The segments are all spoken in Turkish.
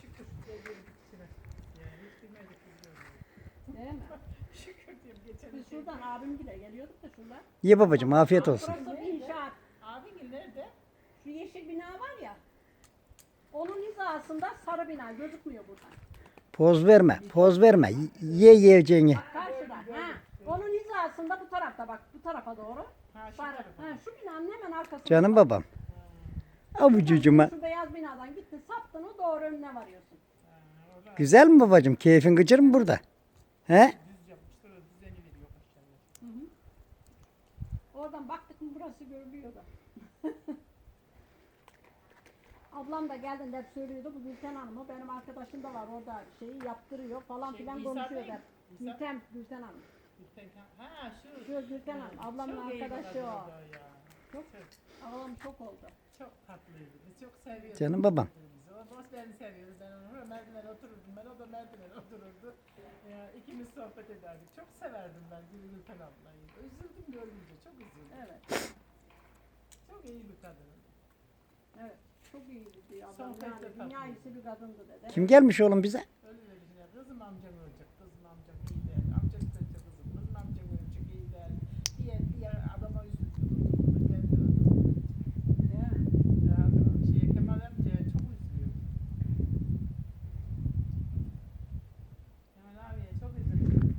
Şükür. Geliyoruz içine. Yani hiç bilmedik biz görmedik. Değil mi? Şükür diyorum geçen Biz şey. şuradan abim bile geliyorduk da şuradan. Ye babacığım afiyet olsun. Burası bir inşaat. Abin nerede? Şu yeşil bina var ya. Onun hizasında sarı bina gözükmüyor buradan. Poz verme. Poz verme. Ye yiyeceğini. Bak karşıda. Ha. Onun hizasında bu tarafta bak bu tarafa doğru. Ha, şu Sarı. tarafa. Ha, şu binanın hemen arkasında. Canım babam. Avucucuma. Şu beyaz binadan gittin saptın o doğru önüne varıyorsun. Güzel mi babacığım? Keyfin gıcır mı burada? He? Oradan baktık mı burası görülüyor da. Ablam da geldiğinde hep söylüyordu bu Gülten Hanım'ı benim arkadaşım da var orada şeyi yaptırıyor falan Şey, filan Gülsel konuşuyor değil hep. Gülsel. Gülten, Gülten Hanım. Ha şu. Şu Gülten Hanım ablamın arkadaşı o. Çok, ablam çok oldu. Çok tatlıydı. Biz çok seviyorduk. Canım babam. birbirimizi. O dost beni seviyordu. Ben onu merdiven otururdum. Ben o da merdiven otururdu. Ya, ikimiz sohbet ederdik. Çok severdim ben Gülü Gülten ablayı. Üzüldüm görünce. Çok üzüldüm. Evet. Çok iyi bir kadın. Evet. Çok iyiydi diyor. Sohbet de Yani tatlı. dünya iyisi bir kadındı dedi. Kim gelmiş oğlum bize? Öyle dediler. Kızım amcam ölecek. Kızım amcam iyi değil. Amcam ölecek kızım. Kızım amcam ölecek iyi değil. Diğer, diğer adama üzüldüm. Kendi adama. Ya. Ya, şeye, Kemal amcaya çok üzülüyor. Kemal abiye çok üzüldüm.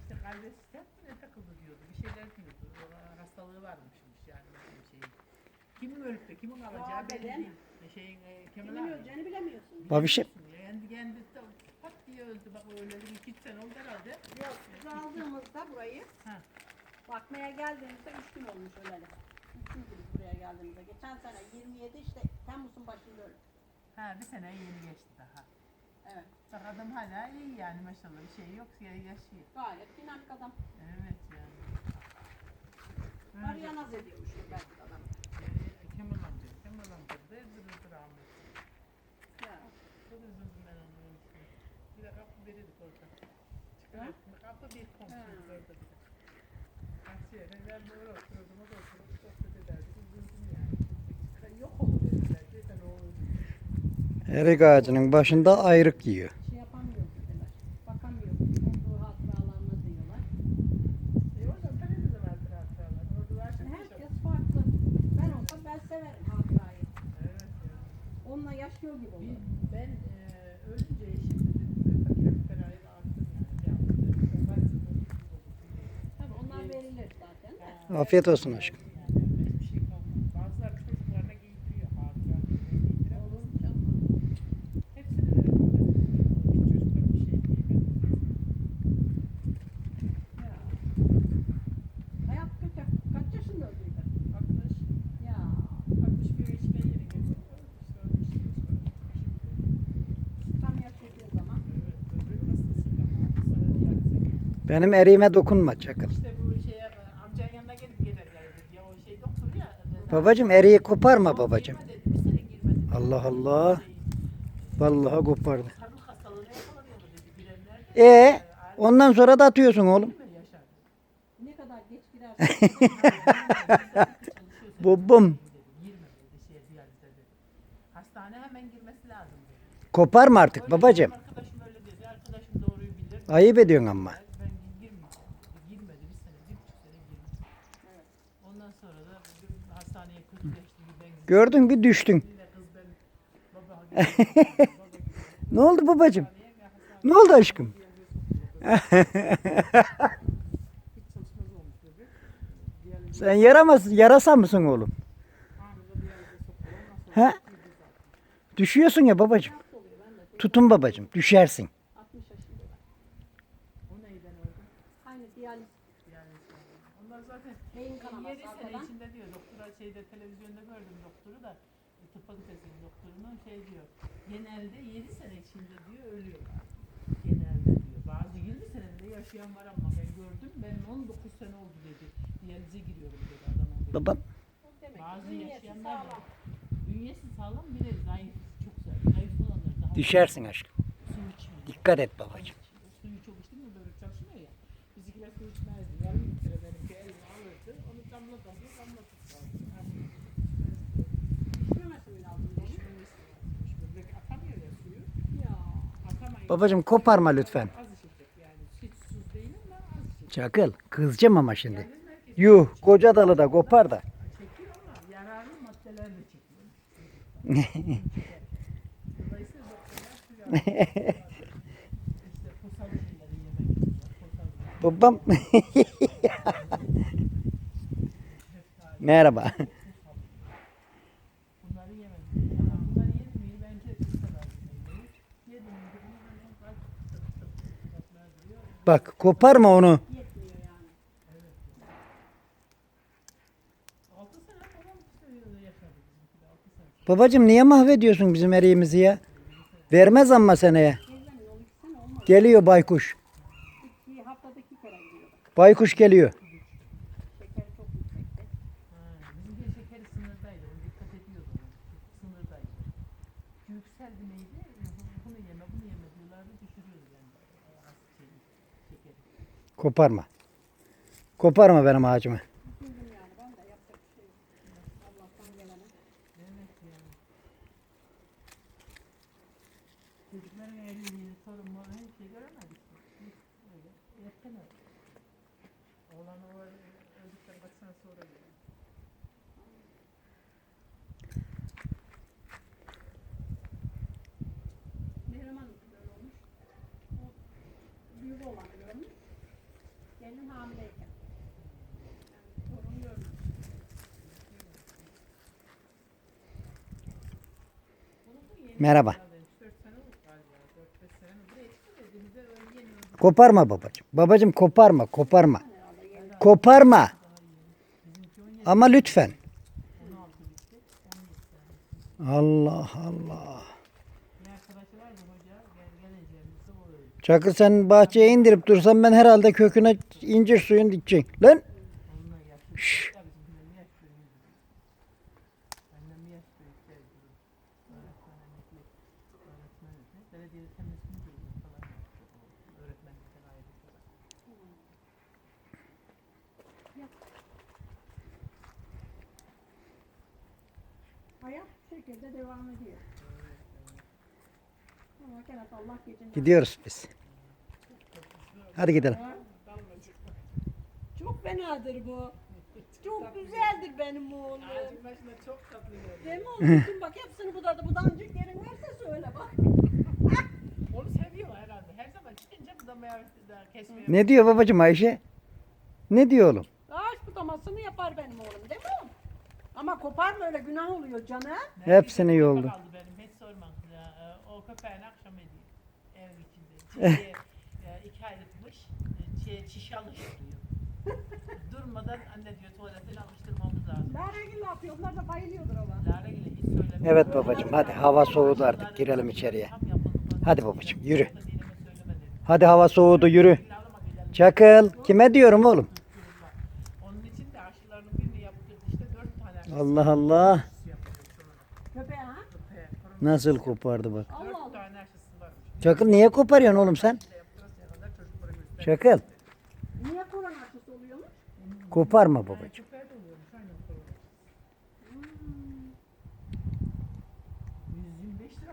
İşte kalbe sistemine takıldı diyordu. Bir şeyler diyordu. O hastalığı varmışmış yani şeyin. Kimin ölüp de kimin alacağı belli değil. Şeyin, e, Kemal Kimin abi. öleceğini bilemiyorsun. Babişim. Kendi kendi de pat diye öldü. Bak öyle bir iki üç sene oldu herhalde. Yok biz aldığımızda burayı Ha. bakmaya geldiğimizde üç gün olmuş öleli. Üçüncü biz buraya geldiğimizde. Geçen sene 27 işte Temmuz'un başında öldü. Ha bir sene yeni geçti daha. Evet. Bak adam hala iyi yani maşallah bir şey yok ya yaşıyor. Gayet dinamik adam. Evet yani. Var Öyle. ya naz. Erik ağacının başında ayrık yiyor. Şey yapamıyor dediler. Bakamıyor. Olduğu hatıralarına diyorlar. E orada tabii de vardır hatıralar. Orada var Şimdi çok herkes farklı. Ben olsam ben severim hatırayı. Evet ya. Onunla yaşıyor gibi olur. Bir- Ben e, ölünce eşim dedim, fakir fukarayı da attım yani. Şey yaptım dedim. Ben var ya, bu gibi oldu. Tabii onlar verilir zaten de. Ha, Afiyet olsun aşkım. Yani hiçbir şey kalmadı. Bazıları çocuklarına giydiriyor. Hatıra giydiremez. Olur mu canım? Hepsini verelim. Hiç çocuklar bir şey diyemez. Ya. Hayat kötü. Kaç yaşında öldüydü? 60, Ya. 61 yaşına yeni geliyor. İşte ölmüş diyor sonra. Şimdi, Tam yaşadığı zaman. evet, böbrek hastasıydı ama. Sana diyalize Benim eriğime dokunma çakıl. İşte bu şeye amcanın yanına gelip gelirlerdi. Ya o şey doktor ya. Babacığım eriği koparma dedi. Allah Allah. Vallahi kopardı. E ondan sonra da atıyorsun oğlum. Ne kadar geç diyalize dedi. Hastane hemen girmesi lazım dedi. Koparma artık Öyle babacığım. dedim, Arkadaşım öyle dedi. Arkadaşım doğruyu bilir. Ayıp ediyorsun ama. Ben girme. Girmedi bir sene, bir buçuk sene girmedi. Evet. Ondan sonra da bir hastaneye kötüleşti. Ben gittim. Gördün bir düştün. Ne oldu babacığım? Ne oldu aşkım? Sen yaramaz, yarasa mısın oğlum? He? Düşüyorsun ya babacığım. Tutun babacığım, düşersin. 60 yaşında. o neyden oldu? Aynı diyaliz. Diyalize. Onlar zaten Beyin kanaması 7 sene içinde diyor doktora şeyde televizyonda gördüm doktoru da e, tıp fakültesinin doktorunun şey diyor genelde 7 sene içinde diyor ölüyorlar. Genelde diyor. Bazı 20 senede de yaşayan var ama ben gördüm. Ben 19 sene oldu dedi. Diyalize giriyorum dedi adam. dedi. Babam. Demek Bazı yaşayanlar var. sağlam. Bünyesi sağlam bir de zayıf. Çok zayıf. Zayıf olanlar daha Düşersin aşkım. Dikkat et babacığım. Babacım koparma lütfen. Çakıl kızacağım ama şimdi. Yuh koca dalı da kopar da. çekiyor ama Bak koparma onu. Yetmiyor yani. 6 sene falan işte yaşadı bizimki de 6 sene. Babacım niye mahvediyorsun bizim eriğimizi ya? Vermez ama seneye. Geliyor baykuş. Baykuş geliyor. Şekeri çok yüksekti. Ha, bizim bir şekeri sınırdaydı. Onu dikkat ediyordu. ona. Sınırdaydı. Yükseldi neydi? Bunu yeme, bunu yeme diyorlardı. Düşürüyordu yani. Az şeyi, şekeri. Koparma. Koparma benim ağacımı. Üzüldüm yani ben de yapacak bir şey yok. Allah'tan gelene. Evet yani. Çocukların evliliğini, sorun mu, her şey göremedik. Biz öyle erken öldü. Oğlan o öldükten kaç sene sonra geldi. Mehrim Hanım da böyle olmuş. O büyük olan görmüş. Gelin hamileyken. Yani torun görmüş. Bunu bu yeni Merhaba. herhalde 3-4 sene oldu galiba. 4-5 sene mi? Buraya çıkmadı. öyle yeni öldü. Koparma babacım. Babacım koparma koparma. Koparma. Bizimki 17, Ama lütfen. 16 bitti. 17 sene. Allah Allah. Çakır sen bahçeye indirip dursan ben herhalde köküne incir suyun dikeceksin. Lan. Şşş. Hayat bu şekilde devam ediyor. Ama gene Allah gecinden. Gidiyoruz biz. Hadi gidelim. Çok fenadır bu. Çok güzeldir benim oğlum. Ağacın çok tatlı. Değil mi oğlum? Bak hepsini budadı. Budancık yerin varsa söyle bak. Onu seviyorlar herhalde. Her zaman çıkınca budamaya da kesmeye. Ne diyor babacım Ayşe? Ne diyor oğlum? Ağaç budamasını yapar benim oğlum değil mi oğlum? Ama kopar mı öyle günah oluyor canım. Hepsini yoldu. köpek aldı benim hiç sorma. Ya, e, o köpeğin akşam ediyor. Evin içinde. Çiçeği e, iki aylıkmış. Çiğe çiş alıştırıyor. Durmadan anne diyor tuvaletini alıştırmamız lazım. Lara ne yapıyor? Onlar da bayılıyordur ama. Lara ile hiç söylemiyor. Evet babacığım, hadi. Hava soğudu artık, girelim içeriye. Tam yapıldı. Hadi babacığım, yürü. Hadi hava soğudu yürü. Çakıl. Kime diyorum oğlum? Onun için de aşılarının birini yaptırdı işte dört tane aşısı Allah Allah. Köpeğe ha? Nasıl kopardı bak. Allah Allah. Çakıl niye koparıyorsun oğlum sen? Çakıl. Niye korona aşısı oluyormuş? Koparma babacığım. 125 lira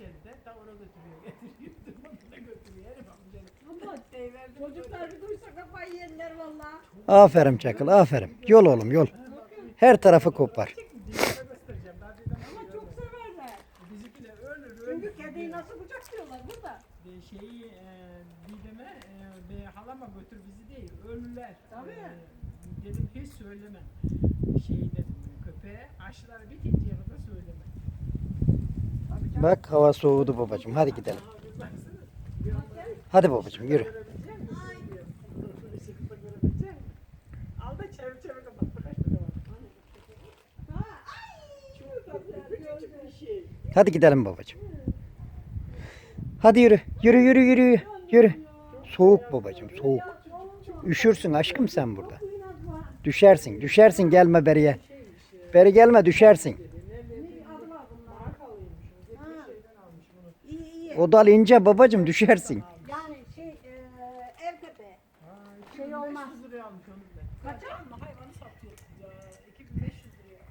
bahçede. Da oraya götürüyor, getiriyor. Durmadan da götürüyor. Herif amcanın. Ama Şey verdim. çocuklar bir duysa kafayı yerler valla. Aferin Çakıl aferin. Yol oğlum yol. Her tarafı kopar. Ama çok severler. Bizimkiler ölür ölür. Çünkü kediyi nasıl bıçaklıyorlar burada. Bir şeyi e, Didem'e e, halama götür bizi değil ölürler. Tabii. E, dedim hiç söyleme. Şey dedim köpeğe aşıları bitinceye kadar söyleme. Bak hava soğudu babacığım. Hadi gidelim. Hadi babacığım yürü. Hadi gidelim babacığım. Hadi yürü. Yürü yürü yürü. Yürü. Soğuk babacığım soğuk. Üşürsün aşkım sen burada. Düşersin. Düşersin gelme beriye. Beri gelme düşersin. O dal ince babacım düşersin. Yani şey e, ev tepe. Şey olmaz. liraya almış onu bile. Hayvanı satıyorsunuz 2500 liraya.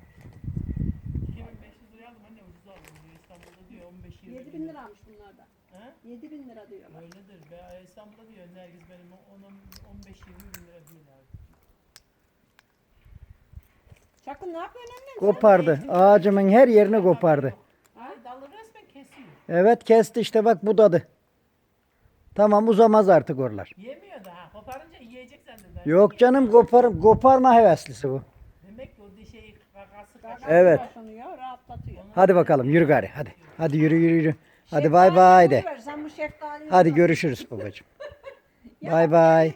2500 liraya aldım anne aldım. İstanbul'da diyor 15 20 7 almış bunlar da. He? diyorlar. Öyledir. İstanbul'da diyor herkes benim 15 20 bin lira diyorlar. Çakın ne yapıyorsun annem? Kopardı. Ağacımın her yerini kopardı. Evet kesti işte bak budadı. Tamam uzamaz artık oralar. Yemiyor daha. Koparınca yiyecek zanneder. Yok canım koparım koparma heveslisi bu. Demek ki o dişeyi kakası kaçıyor. Evet. Başlanıyor, rahatlatıyor. Hadi bakalım yürü gari hadi. Hadi yürü yürü yürü. Hadi bay bay de. Sen bu şeftaliyi Hadi görüşürüz babacığım. Bay bay.